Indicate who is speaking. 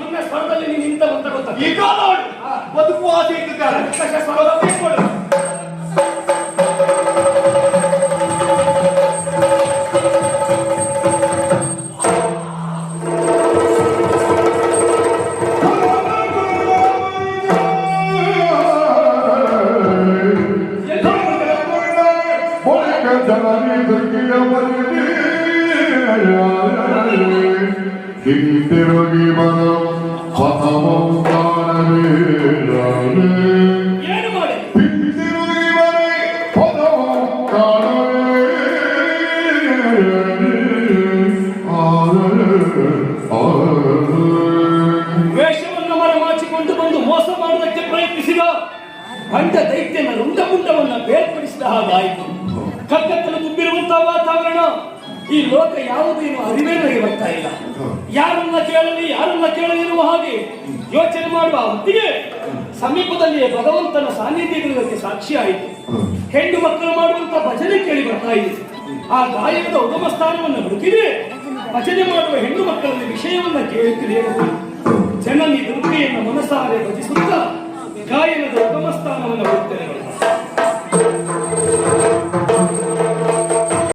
Speaker 1: ನಿಮ್ಮ ಸ್ವರದಲ್ಲಿ
Speaker 2: ನೀವು ನಿಂತಲು ಅಂತ ಗೊತ್ತಾಗ
Speaker 1: ಈಗ ಬದುಕುವ ಆಸೆ ಇಟ್ಟಿದ್ದಾರೆ ಸ್ವರದ ಬೇಸ್ಕೊಳ್ಳಿ Yeah, yeah, yeah.
Speaker 2: ತಿರುಗಿ ಬನೆ ಪಥಮಂ
Speaker 1: ವೇಷವನ್ನು ಮರೆಮಾಚಿಕೊಂಡು ಬಂದು ಮೋಸ ಮಾಡುವುದಕ್ಕೆ ಪ್ರಯತ್ನಿಸಿದ ಗಂಡ ದೈತ್ಯನ ರುಂಡಮುಂಡವನ್ನ ಬೇರ್ಪಡಿಸಿದ ಹಾಗಾಯಿತು. ಕಕ್ಕತ್ತಲು ತುಂಬಿರುವಂತಹ ವಾತಾವರಣ ಈ ಲೋಕ ಯಾವುದೇನು ಅರಿವೇ ನನಗೆ ಬರ್ತಾ ಇಲ್ಲ. ಯಾರನ್ನ ಕೇಳಲಿ ಯಾರನ್ನ ಕೇಳಲಿ ಇರುವ ಹಾಗೆ ಯೋಚನೆ ಮಾಡುವ ಹೊತ್ತಿಗೆ ಸಮೀಪದಲ್ಲಿಯೇ ಭಗವಂತನ ಸಾಕ್ಷಿ ಆಯಿತು. ಹೆಣ್ಣು ಮಕ್ಕಳು ಮಾಡುವಂತ ಭಜನೆ ಕೇಳಿ ಬರ್ತಾ ಇದೆ. ಆ ಗಾಯಕದ ಉಗಮ ಸ್ಥಾನವನ್ನು ಹುಡುಕಿದೆ. ಭಜನೆ ಮಾಡುವ ಹೆಣ್ಣು ಮಕ್ಕಳಲ್ಲಿ ವಿಷಯವನ್ನ ಕೇಳುತ್ತಿದೆ ತಿಳಿಯಬಹುದು ಜನನಿ ದುರ್ಗೆಯನ್ನು ಮನಸಾರೆ ಭಜಿಸುತ್ತಾ ಗಾಯನದ ಉಗಮ ಸ್ಥಾನವನ್ನು ಹುಡುಕ್ತೇನೆ